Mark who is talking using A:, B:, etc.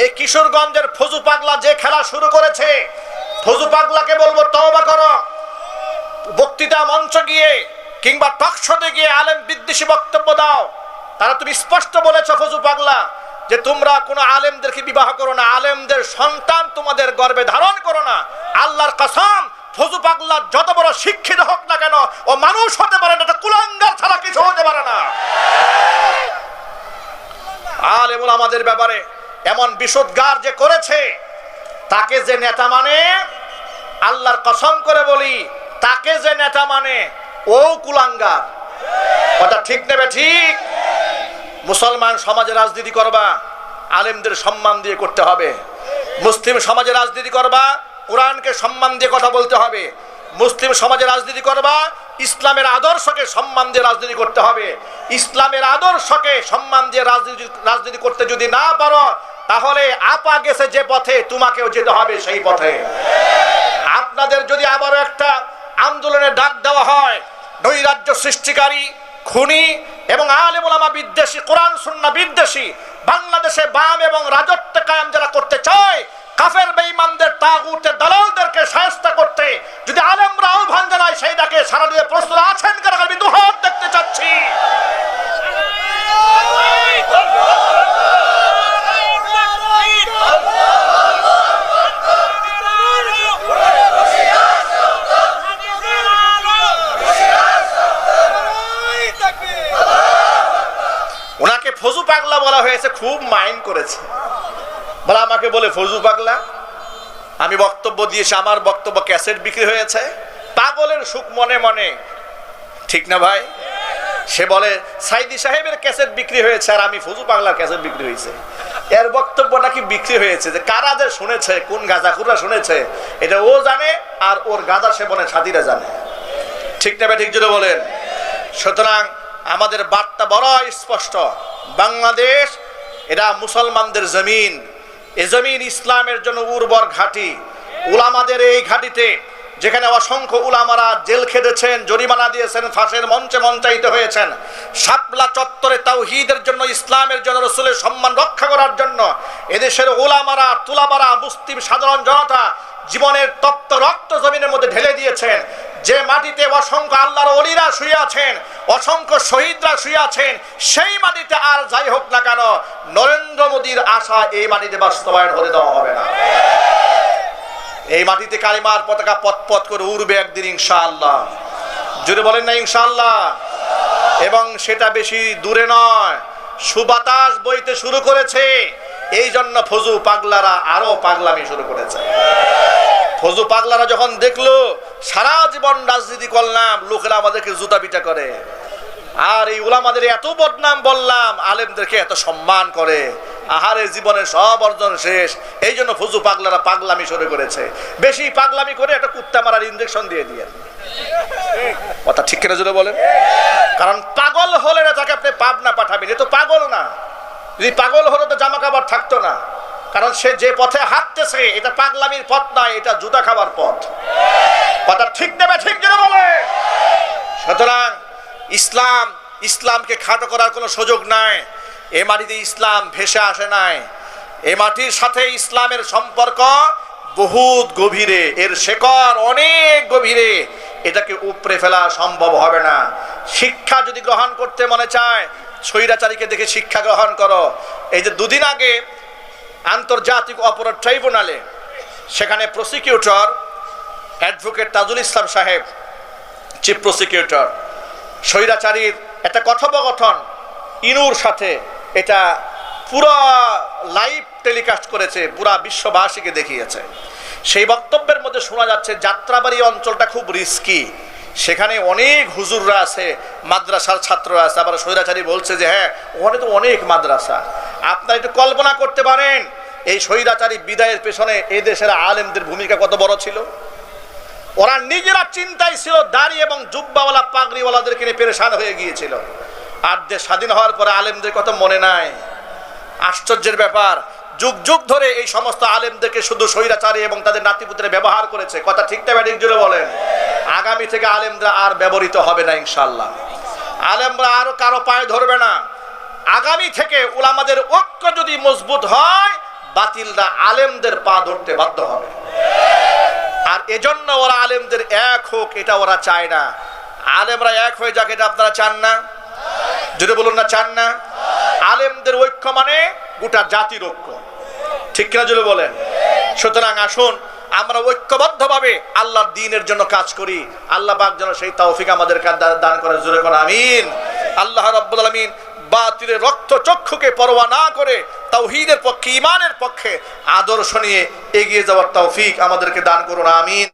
A: এই কিশোরগঞ্জের ফজু পাগলা যে খেলা শুরু করেছে, ফজু পাগলাকে বলব তওবা করো। বক্তৃতা মঞ্চ গিয়ে কিংবা টকশোতে গিয়ে আলেম বিদ্বেষী বক্তব্য দাও। তারা তুমি স্পষ্ট বলেছ ফজু পাগলা যে তোমরা কোনো আলেমদেরকে বিবাহ করো না, আলেমদের সন্তান তোমাদের গর্বে ধারণ করো না। আল্লাহর কসম, ফজু পাগলা যত বড় শিক্ষিত হোক না কেন, ও মানুষ হতে পারে না এটা কুলাঙ্গার ছাড়া কিছু হতে পারে না। আলেমুল আমাদের ব্যাপারে এমন বিশুদ্ধার যে করেছে, তাকে যে নেতা মানে আল্লাহর কসম করে বলি, তাকে যে নেতা মানে ও কুলাঙ্গার। কথা ঠিক নেবে ঠিক? মুসলমান সমাজে রাজনীতি করবা, আলেমদের সম্মান দিয়ে করতে হবে। মুসলিম সমাজে রাজনীতি করবা, কোরআনকে সম্মান দিয়ে কথা বলতে হবে। মুসলিম সমাজে রাজনীতি করবা, ইসলামের আদর্শকে সম্মান দিয়ে রাজনীতি করতে হবে। ইসলামের আদর্শকে সম্মান দিয়ে রাজনীতি রাজনীতি করতে যদি না পারো তাহলে আপা গেছে যে পথে, তোমাকেও যেতে হবে সেই পথে। আপনাদের যদি আবারও একটা আন্দোলনের ডাক দেওয়া হয়, নৈরাজ্য সৃষ্টিকারী, খুনি এবং আলেমুলামা বিদ্বেষী, কোরআন সুন্না বিদ্বেষী, বাংলাদেশে বাম এবং রাজত্ব কায়াম যারা করতে চায়, কাফের বেঈমানদের, তাগুতের দালালদেরকে সায়স্তা করতে যদি আলেমরা আহ্বান জানায়, সেই ডাকে সারা দিয়ে প্রস্তুত আছেন কারণ পাগলা বলা হয়েছে, খুব মাইন্ড করেছে। বলে আমাকে বলে ফজু পাগলা, আমি বক্তব্য দিয়েছি, আমার বক্তব্য ক্যাসেট বিক্রি হয়েছে। পাগলের সুখ মনে মনে। ঠিক না ভাই? সে বলে, সাইদি সাহেবের ক্যাসেট বিক্রি হয়েছে আর আমি ফজু পাগলার ক্যাসেট বিক্রি হয়েছে। এর বক্তব্য নাকি বিক্রি হয়েছে? যে কারা যে শুনেছে, কোন গাঁজাখুরা শুনেছে, এটা ও জানে আর ওর গাঁজা সেবনের সাথীরা জানে। ঠিক না ভাই, ঠিক যদি বলেন। সুতরাং আমাদের বার্তা বড় স্পষ্ট। বাংলাদেশ এটা মুসলমানদের জমিন। এ জমিন ইসলামের জন্য উর্বর ঘাঁটি। উলামাদের এই ঘাঁটিতে যেখানে অসংখ্য উলামারা জেল খেটেছেন জরিমানা দিয়েছেন, ফাঁসের মঞ্চে মঞ্চায়িত হয়েছেন, শাপলা চত্বরে তাওহীদের জন্য, ইসলামের জন্য, রসুলের সম্মান রক্ষা করার জন্য এদেশের উলামারা তুলামারা মুসলিম সাধারণ জনতা জীবনের তপ্ত রক্ত জমিনের মধ্যে ঢেলে দিয়েছেন। যে মাটিতে অসংখ্য আল্লাহর অলিরা শুয়ে আছেন, অসংখ্য শহীদরা শুয়ে আছেন, সেই মাটিতে আর যাই হোক না কেন, নরেন্দ্র মোদীর আশা এই মাটিতে বাস্তবায়ন হতে দেওয়া হবে না। এই মাটিতে কালিমার পতাকা পথ পথ করে উড়বে একদিন ইনশাআল্লাহ। যদি বলেন না ইনশাআল্লাহ, এবং সেটা বেশি দূরে নয়, সুবাতাস বইতে শুরু করেছে, এই জন্য ফজু পাগলারা আরও পাগলামি শুরু করেছে। ফজু পাগলারা যখন দেখল সারা জীবন রাজনীতি করলাম, লোকেরা আমাদেরকে জুতা পিটা করে। আর এই উলামাদের এত বদনাম বললাম, আলেমদেরকে এত সম্মান করে। আহারে জীবনের সব অর্জন শেষ। এই জন্য ফুজু পাগলারা পাগলামি শুরু করেছে। বেশি পাগলামি করে একটা কুত্তা মারার ইঞ্জেকশন দিয়ে দিয়ে কথা ঠিক কিনা জুড়ে বলেন? কারণ পাগল হলে না তাকে আপনি পাবনা পাঠাবেন। এ তো পাগল না। যদি পাগল হলে তো জামা কাপড় থাকতো না। কারণ সে যে পথে হাঁটতেছে, এটা পাগলামির পথ নয়, এটা জুতা খাবার পথ। কথা ঠিক নেবে ঠিক যেন বলে। সুতরাং ইসলাম, ইসলামকে খাটো করার কোনো সুযোগ নাই। এ মাটিতে ইসলাম ভেসে আসে নাই। এ মাটির সাথে ইসলামের সম্পর্ক বহুত গভীরে। এর শেকড় অনেক গভীরে। এটাকে উপড়ে ফেলা সম্ভব হবে না। শিক্ষা যদি গ্রহণ করতে মনে চায়, স্বৈরাচারীকে দেখে শিক্ষা গ্রহণ করো। এই যে দুদিন আগে আন্তর্জাতিক অপরাধ ট্রাইব্যুনালে সেখানে প্রসিকিউটর অ্যাডভোকেট তাজুল ইসলাম সাহেব, চিফ প্রসিকিউটর। স্বৈরাচারীর একটা কথোপকথন ইনুর সাথে। এটা পুরো লাইভ টেলিকাস্ট করেছে, পুরা বিশ্ববাসীকে দেখিয়েছে। সেই বক্তব্যের মধ্যে শোনা যাচ্ছে, যাত্রাবাড়ি অঞ্চলটা খুব রিস্কি সেখানে অনেক হুজুররা আছে, মাদ্রাসার ছাত্ররা আছে। আবার স্বৈরাচারী বলছে যে হ্যাঁ ওখানে তো অনেক মাদ্রাসা। আপনারা একটু কল্পনা করতে পারেন, এই স্বৈরাচারী বিদায়ের পেছনে এই দেশের আলেমদের ভূমিকা কত বড় ছিল? ওরা নিজেরা চিন্তায় ছিল, দাড়ি এবং জুব্বাওয়ালা পাগড়িওয়ালাদেরকে নিয়ে পেরেশান হয়ে গিয়েছিল। আর দেশ স্বাধীন হওয়ার পরে আলেমদের কথা মনে নাই। আশ্চর্যের ব্যাপার, যুগ যুগ ধরে এই সমস্ত আলেমদেরকে শুধু স্বৈরাচারী এবং তাদের নাতিপুত্রে ব্যবহার করেছে। কথা ঠিকটা ব্যাটিক জুড়ে বলেন। আগামী থেকে আলেমরা আর ব্যবহৃত হবে না ইনশাল্লাহ আলেমরা আরও কারও পায়ে ধরবে না। আগামী থেকে উলামাদের ঐক্য যদি মজবুত হয়, বাতিলরা আলেমদের পা ধরতে বাধ্য হবে। আর এজন্য ওরা আলেমদের এক হোক, এটা ওরা চায় না। আলেমরা এক হয়ে যাক, এটা আপনারা চান না? যদি বলুন না, চান না? আলেমদের ঐক্য মানে গোটা জাতির ঐক্য। ঠিক কিনা যদি বলেন? সুতরাং আসুন, আমরা ঐক্যবদ্ধভাবে আল্লাহর দিনের জন্য কাজ করি। আল্লাহ পাক যেন সেই তৌফিক আমাদের দান করে জোরে করে আমিন। আল্লাহ রাব্বুল আলামিন বাতিলের রক্ত চক্ষুকে পরোয়া না করে তাওহীদের পক্ষে ইমানের পক্ষে আদর্শ নিয়ে এগিয়ে যাওয়ার তৌফিক আমাদেরকে দান করুন আমিন।